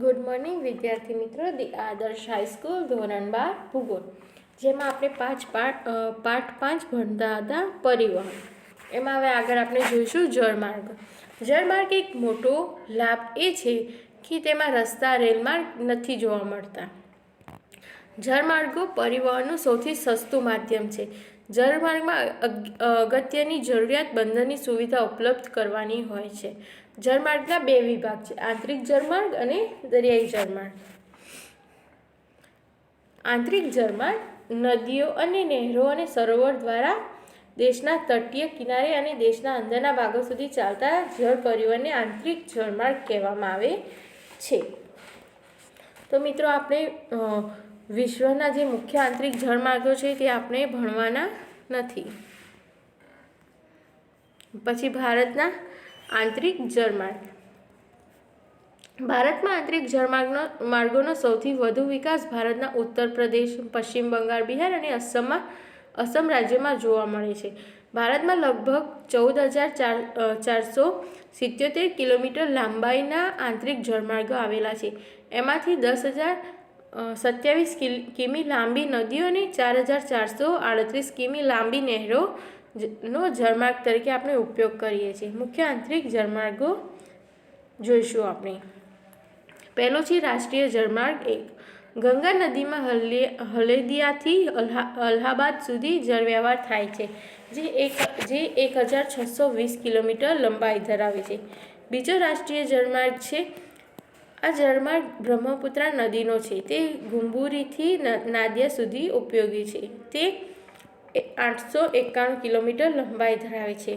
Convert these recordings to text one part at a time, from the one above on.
Good morning વિદ્યાર્થી મિત્રો. દી આદર્શ હાઈસ્કૂલ ધોરણ બાર, ભૂગોળ. જેમાં આપણે પાંચ પાઠ પાઠ પાંચ ભણતા હતા પરિવહન. એમાં હવે આગળ આપણે જોઈશું જળમાર્ગ જળમાર્ગ એક મોટો લાભ એ છે કે તેમાં રસ્તા રેલમાર્ગ નથી જોવા મળતા. જળમાર્ગો પરિવહનનું સૌથી સસ્તું માધ્યમ છે. જળમાર્ગમાં અગ- અગત્યની જરૂરિયાત બંદરની સુવિધા ઉપલબ્ધ કરવાની હોય છે. જળમાર્ગના બે વિભાગ છે, આંતરિક જળમાર્ગ અને દરિયાઈ જળમાર્ગ. આંતરિક જળમાર્ગ નદીઓ અને નહેરો અને સરોવર દ્વારા દેશના તટીય કિનારે અને દેશના અંદરના ભાગો સુધી ચાલતા જળ પરિવહનને આંતરિક જળમાર્ગ કહેવામાં આવે છે. તો મિત્રો, આપણે વિશ્વના જે મુખ્ય આંતરિક જળમાર્ગો છે તે આપણે ભણવાના નથી. પછી ભારતના આંતરિક જળમાર્ગ ભારતમાં આંતરિક જળમાર્ગનો માર્ગોનો સૌથી વધુ વિકાસ ભારતના ઉત્તર પ્રદેશ, પશ્ચિમ બંગાળ, બિહાર અને અસમમાં અસમ રાજ્યમાં જોવા મળે છે. ભારતમાં લગભગ ચૌદ હજાર ચાર ચારસો સિત્યોતેર કિલોમીટર લાંબાઈના આંતરિક જળમાર્ગો આવેલા છે. એમાંથી દસ હજાર સત્યાવીસ કિમી લાંબી નદીઓ અને ચાર હજાર ચારસો આડત્રીસ કિમી લાંબી નહેરો નો જળમાર્ગ તરીકે આપણે ઉપયોગ કરીએ છીએ. મુખ્ય આંતરિક જળમાર્ગો જોઈશું આપણે. પહેલો છે રાષ્ટ્રીય જળમાર્ગ એક. ગંગા નદીમાં હલે, હલેદિયાથી અલ્હાબાદ સુધી જળવ્યવહાર થાય છે, જે એક જે એક હજાર છસો વીસ કિલોમીટર લંબાઈ ધરાવે છે. બીજો રાષ્ટ્રીય જળમાર્ગ છે આ જળમાર્ગ બ્રહ્મપુત્રા નદીનો છે. તે ગુંબુરીથી નાદિયા સુધી ઉપયોગી છે. તે આઠસો એકાણું કિલોમીટર લંબાઈ ધરાવે છે.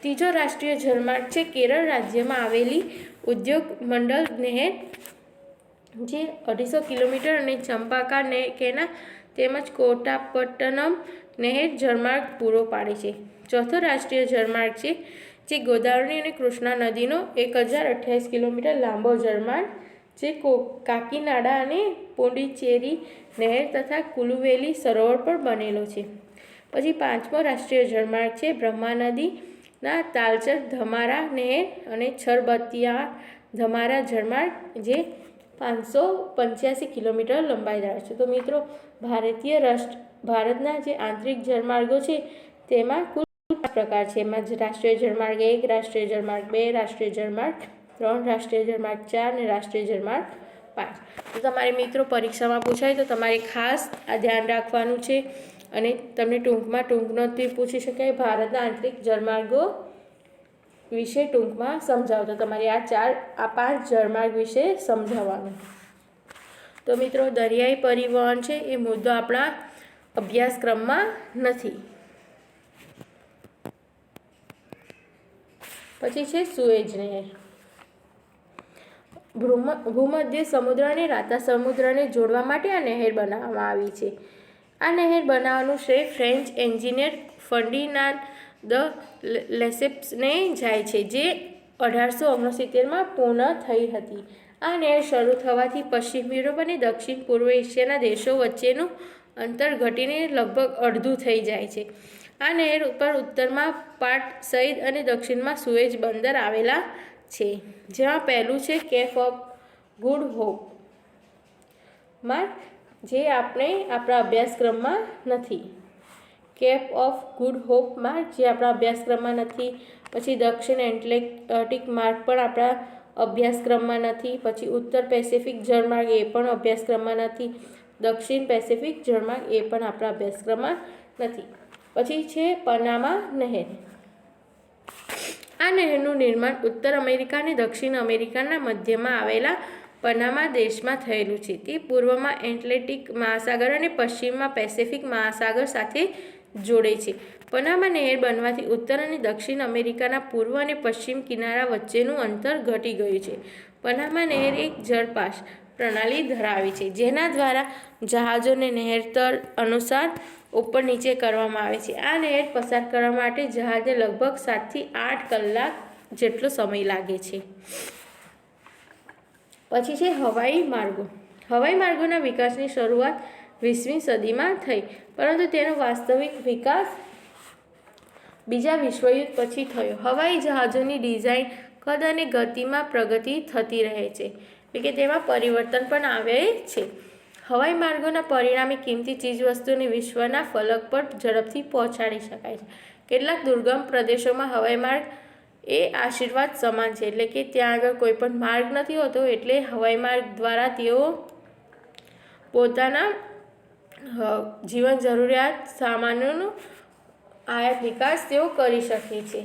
ત્રીજો રાષ્ટ્રીય જળમાર્ગ છે કેરળ રાજ્યમાં આવેલી ઉદ્યોગ મંડળ નહેર જે અઢીસો કિલોમીટર અને ચંપાકા ને, કેના તેમજ કોટાપટ્ટનમ નહેર જળમાર્ગ પૂરો પાડે છે. ચોથો રાષ્ટ્રીય જળમાર્ગ છે જે ગોદાવરી અને કૃષ્ણા નદીનો એક હજાર અઠ્યાવીસ કિલોમીટર લાંબો જળમાર્ગ, જે કો, કાકીનાડા અને પોંડિચેરી નહેર તથા કુલુવેલી સરોવર પર બનેલો છે. પછી પાંચમો રાષ્ટ્રીય જળમાર્ગ છે બ્રહ્મા નદીના તાલચર ધમારા નહેર અને છરબતિયા ધમારા જળમાર્ગ, જે પાંચસો પંચ્યાસી કિલોમીટર લંબાઈ ધરાવે છે. તો મિત્રો, ભારતીય રાષ્ટ્ર, ભારતના જે આંતરિક જળમાર્ગો છે, તેમાં કુલ પ્રકાર છે. એમાં જ રાષ્ટ્રીય જળમાર્ગ એક, રાષ્ટ્રીય જળમાર્ગ બે, રાષ્ટ્રીય જળમાર્ગ ત્રણ, રાષ્ટ્રીય જળમાર્ગ ચાર અને રાષ્ટ્રીય જળમાર્ગ પાંચ. તો તમારે મિત્રો પરીક્ષામાં પૂછાય તો તમારે ખાસ આ ધ્યાન રાખવાનું છે અને તમને ટૂંકમાં ટૂંકનોથી પૂછી શકાય. ભારતના આંતરિક જળમાર્ગો વિશે ટૂંકમાં સમજાવો. તો તમારે આ ચાર, આ પાંચ જળમાર્ગ વિશે સમજાવવાનું. તો મિત્રો દરિયાઈ પરિવહન છે. એ મુદ્દો આપણા અભ્યાસક્રમમાં નથી. પછી છે સુએજ નહેર ભૂમ, ભૂમધ્ય સમુદ્રને રાતા સમુદ્રને જોડવા માટે આ નહેર બનાવવામાં આવી છે. આ નહેર બનાવવાનું શ્રેય ફ્રેન્ચ એન્જિનિયર ફર્ડિનાન્ડ દ લેસેપ્સને જાય છે, જે અઢારસો ઓગણસિત્તેરમાં પૂર્ણ થઈ હતી. આ નહેર શરૂ થવાથી પશ્ચિમ યુરોપ અને દક્ષિણ પૂર્વ એશિયાના દેશો વચ્ચેનું અંતર ઘટીને લગભગ અડધું થઈ જાય છે. આ નહેર ઉપર ઉત્તરમાં પાટ સઈદ અને દક્ષિણમાં સુએજ બંદર આવેલા છે જેમાં પહેલું છે કેફ ઓફ ગુડ હોપ. માં, જે આપણે આપણા અભ્યાસક્રમમાં નથી. Cape of Good Hope mark જે આપણા અભ્યાસક્રમમાં નથી, પછી દક્ષિણ એટલેટિક માર્ગ પણ આપણા અભ્યાસક્રમમાં નથી, પછી ઉત્તર પેસિફિક જળમાર્ગ એ પણ અભ્યાસક્રમમાં નથી, દક્ષિણ પેસિફિક જળમાર્ગ એ પણ આપણા અભ્યાસક્રમમાં નથી. પછી છે પનામા નહેર. આ નહેરનું નિર્માણ ઉત્તર અમેરિકા અને દક્ષિણ અમેરિકાના મધ્યમાં આવેલા પનામા દેશમાં થયેલું છે. તે પૂર્વમાં એટલેન્ટિક મહાસાગર અને પશ્ચિમમાં પેસિફિક મહાસાગર સાથે જોડે છે. પનામા નહેર બનવાથી ઉત્તર અને દક્ષિણ અમેરિકાના પૂર્વ અને પશ્ચિમ કિનારા વચ્ચેનું અંતર ઘટી ગયું છે. પનામા નહેર એક જળપાશ પ્રણાલી ધરાવે છે, જેના દ્વારા જહાજોને નહેર તળ અનુસાર ઉપર નીચે કરવામાં આવે છે. આ નહેર પસાર કરવા માટે જહાજને લગભગ સાતથી આઠ કલાક જેટલો સમય લાગે છે. પછી છે હવાઈ માર્ગો. હવાઈ માર્ગોના વિકાસની શરૂઆત વીસમી સદીમાં થઈ, પરંતુ તેનો વાસ્તવિક વિકાસ બીજા વિશ્વયુદ્ધ પછી થયો. હવાઈ જહાજોની ડિઝાઇન કદ અને ગતિમાં પ્રગતિ થતી રહે છે, એટલે કે તેમાં પરિવર્તન પણ આવે છે. હવાઈ માર્ગોના પરિણામે કિંમતી ચીજવસ્તુને વિશ્વના ફલક પર ઝડપથી પહોંચાડી શકાય છે. કેટલાક દુર્ગમ પ્રદેશોમાં હવાઈ માર્ગ એ આશીર્વાદ સમાન છે, એટલે કે ત્યાં આગળ કોઈ પણ માર્ગ નથી હોતો, એટલે હવાઈ માર્ગ દ્વારા તેઓ પોતાના જીવન જરૂરિયાત સામાનોનું આયાત નિકાસ તેઓ કરી શકે છે.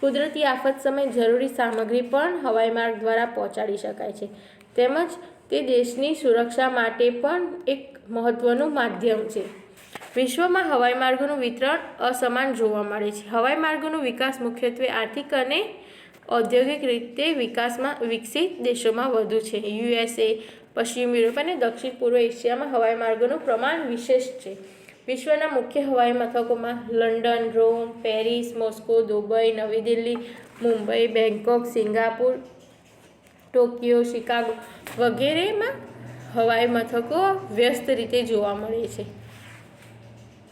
કુદરતી આફત સમયે જરૂરી સામગ્રી પણ હવાઈ માર્ગ દ્વારા પહોંચાડી શકાય છે. તેમજ તે દેશની સુરક્ષા માટે પણ એક મહત્ત્વનું માધ્યમ છે. વિશ્વમાં હવાઈ માર્ગોનું વિતરણ અસમાન જોવા મળે છે. હવાઈ માર્ગોનો વિકાસ મુખ્યત્વે આર્થિક અને ઔદ્યોગિક રીતે વિકાસમાં વિકસિત દેશોમાં વધુ છે. યુએસએ, પશ્ચિમ યુરોપ અને દક્ષિણ પૂર્વ એશિયામાં હવાઈ માર્ગોનું પ્રમાણ વિશેષ છે. વિશ્વના મુખ્ય હવાઈ મથકોમાં London, Rome, Paris, Moscow, Dubai, નવી Delhi, Mumbai Bangkok Singapore Tokyo, Chicago વગેરેમાં હવાઈ મથકો વ્યસ્ત રીતે જોવા મળે છે.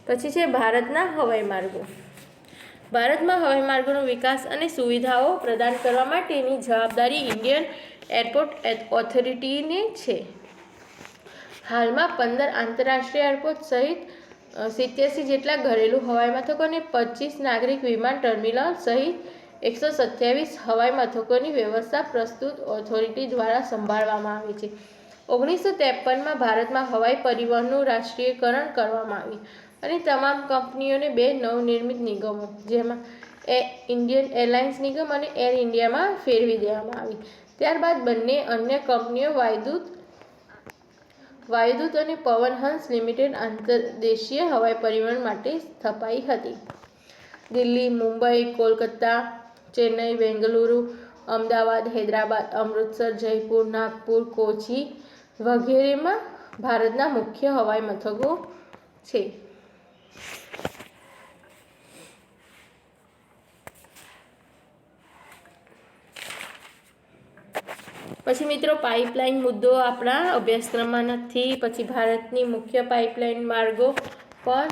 પછી છે ભારતના હવાઈ માર્ગો. ભારતમાં હવાઈ માર્ગોનો વિકાસ અને સુવિધાઓ પ્રદાન કરવા માટેની જવાબદારી ઇન્ડિયન એરપોર્ટ ઓથોરિટીને છે. હાલમાં પંદર આંતરરાષ્ટ્રીય એરપોર્ટ સહિત સિત્યાસી જેટલા ઘરેલું હવાઈ મથકો અને પચીસ નાગરિક વિમાન ટર્મિનલ સહિત એકસો સત્યાવીસ હવાઈ મથકોની વ્યવસ્થા પ્રસ્તુત ઓથોરિટી દ્વારા સંભાળવામાં આવી છે. ઓગણીસો ત્રેપનમાં ભારતમાં હવાઈ પરિવહનનું રાષ્ટ્રીયકરણ કરવામાં આવ્યું અને તમામ કંપનીઓને બે નવનિર્મિત નિગમો, જેમાં એ ઇન્ડિયન એરલાઇન્સ નિગમ અને એર ઇન્ડિયામાં ફેરવી દેવામાં આવી. ત્યારબાદ બંને અન્ય કંપનીઓ વાયુદૂત વાયુદૂત અને પવનહંસ લિમિટેડ આંતરદેશીય હવાઈ પરિવહન માટે સ્થપાઈ હતી. દિલ્હી, મુંબઈ, કોલકાતા ચેન્નઈ, બેંગલુરુ, અમદાવાદ, હૈદરાબાદ, અમૃતસર, જયપુર, નાગપુર, કોચી વગેરેમાં ભારતના મુખ્ય હવાઈ મથકો છે. પછી મિત્રો પાઇપલાઇન મુદ્દો આપણા અભ્યાસક્રમમાં નથી. પછી ભારતની મુખ્ય પાઇપલાઇન માર્ગો પણ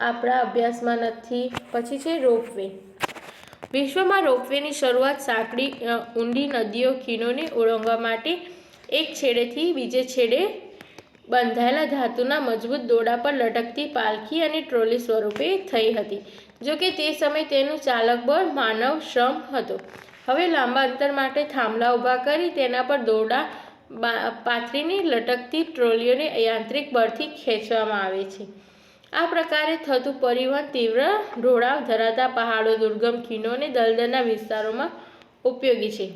આપણા અભ્યાસમાં નથી. પછી છે રોપવે. વિશ્વમાં રોપવેની શરૂઆત સાંકડી ઊંડી નદીઓ ખીણોને ઓળંગવા માટે એક છેડેથી બીજે છેડે બંધાયેલા ધાતુના મજબૂત દોરડા પર લટકતી પાલખી અને ટ્રોલી સ્વરૂપે થઈ હતી. જોકે તે સમયે તેનું ચાલક બળ માનવ શ્રમ હતો. હવે લાંબા અંતર માટે થાંભલા ઊભા કરી તેના પર દોરડા પાથરીને લટકતી ટ્રોલીઓને યાંત્રિક બળથી ખેંચવામાં આવે છે. આ પ્રકારે થતું પરિવહન તીવ્ર ઢોળાવ ધરાવતા પહાડો, દુર્ગમ ખીણો અને દલદલના વિસ્તારોમાં ઉપયોગી છે.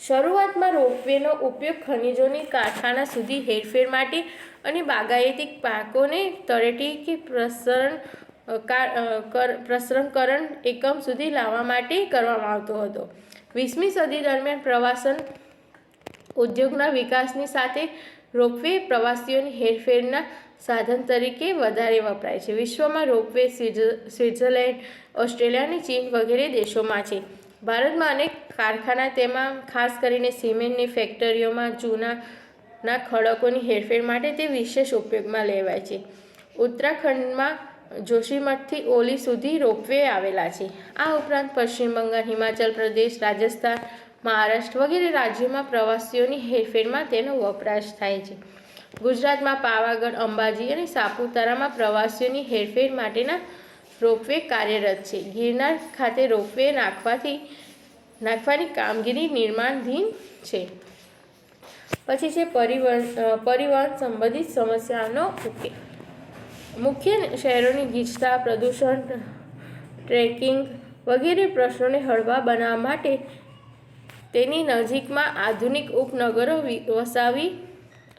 શરૂઆતમાં રોપવેનો ઉપયોગ ખનિજોની કારખાના સુધી હેરફેર માટે અને બાગાયતી પાકોને તળેટી કે પ્રસરણ પ્રસંસ્કરણ એકમ સુધી લાવવા માટે કરવામાં આવતો હતો. વીસમી સદી દરમિયાન પ્રવાસન ઉદ્યોગના વિકાસની સાથે રોપવે પ્રવાસીઓની હેરફેરના સાધન તરીકે વધારે વપરાય છે. વિશ્વમાં રોપવે સ્વિટ્ઝ- સ્વિટ્ઝરલેન્ડ, ઓસ્ટ્રેલિયા અને ચીન વગેરે દેશોમાં છે. ભારતમાં અનેક કારખાના તેમાં ખાસ કરીને સિમેન્ટની ફેક્ટરીઓમાં જૂનાના ખડકોની હેરફેર માટે તે વિશેષ ઉપયોગમાં લેવાય છે. ઉત્તરાખંડમાં જોશીમઠથી ઓલી સુધી રોપવે આવેલા છે. આ ઉપરાંત પશ્ચિમ બંગાળ, હિમાચલ પ્રદેશ, રાજસ્થાન મહારાષ્ટ્ર વગેરે રાજ્યોમાં પ્રવાસીઓની હેરફેરમાં તેનો વપરાશ થાય છે. ગુજરાતમાં પાવાગઢ, અંબાજી અને સાપુતારામાં પ્રવાસીઓની હેરફેર માટેના રોપવે કાર્યરત છે. ગિરનાર ખાતે રોપવે નાખવાથી, નાખવાની કામગીરી નિર્માણધીન છે. પછી છે પરિવહન પરિવહન સંબંધિત સમસ્યાનો ઉકેલ. મુખ્ય શહેરોની ગીચતા, પ્રદૂષણ, ટ્રેકિંગ વગેરે પ્રશ્નોને હળવા બનાવવા માટે તેની નજીકમાં આધુનિક ઉપનગરો વસાવી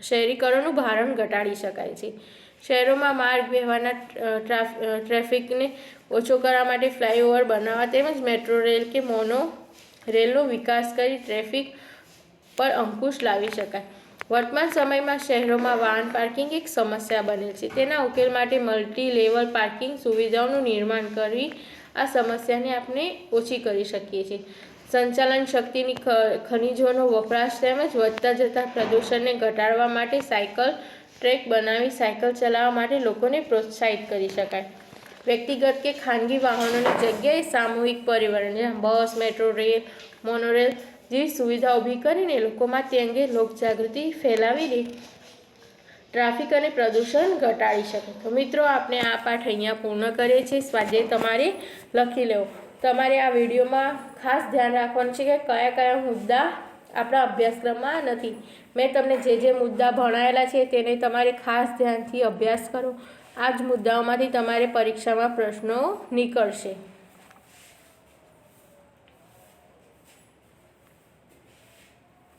શહેરીકરણનું ભારણ ઘટાડી શકાય છે. શહેરોમાં માર્ગ વ્યવહારના ટ્રાફિકને ઓછો કરવા માટે ફ્લાયઓવર બનાવવા તેમજ મેટ્રો રેલ કે મોનો રેલનો વિકાસ કરી ટ્રાફિક પર અંકુશ લાવી શકાય. વર્તમાન સમયમાં શહેરોમાં વાહન પાર્કિંગ એક સમસ્યા બને છે. તેના ઉકેલ માટે મલ્ટી લેવલ પાર્કિંગ સુવિધાઓનું નિર્માણ કરવી આ સમસ્યાને આપણે ઓછી કરી શકીએ છીએ. સંચાલન શક્તિની ખનિજોનો વપરાશ તેમજ વધતા જતા પ્રદૂષણને ઘટાડવા માટે સાયકલ, ટ્રેક બનાવી સાયકલ ચલાવવા માટે લોકોને પ્રોત્સાહિત કરી શકાય. વ્યક્તિગત કે ખાનગી વાહનોની જગ્યાએ સામૂહિક પરિવહન બસ, મેટ્રો, રેલ, મોનોરેલ જેવી સુવિધા ઊભી કરીને લોકોમાં તે અંગે લોકજાગૃતિ ફેલાવીને ટ્રાફિક અને પ્રદૂષણ ઘટાડી શકે. તો મિત્રો આપણે આ પાઠ અહીંયા પૂર્ણ કરીએ છીએ. સ્વાધ્યાય તમારે લખી લેવો. તમારે આ વિડીયોમાં ખાસ ધ્યાન રાખવાનું છે કે કયા કયા મુદ્દા આપણા અભ્યાસક્રમમાં નથી. મેં તમને જે જે મુદ્દા ભણાયેલા છે તેને તમારે ખાસ ધ્યાનથી અભ્યાસ કરો. આ જ મુદ્દાઓમાંથી તમારે પરીક્ષામાં પ્રશ્નો નીકળશે.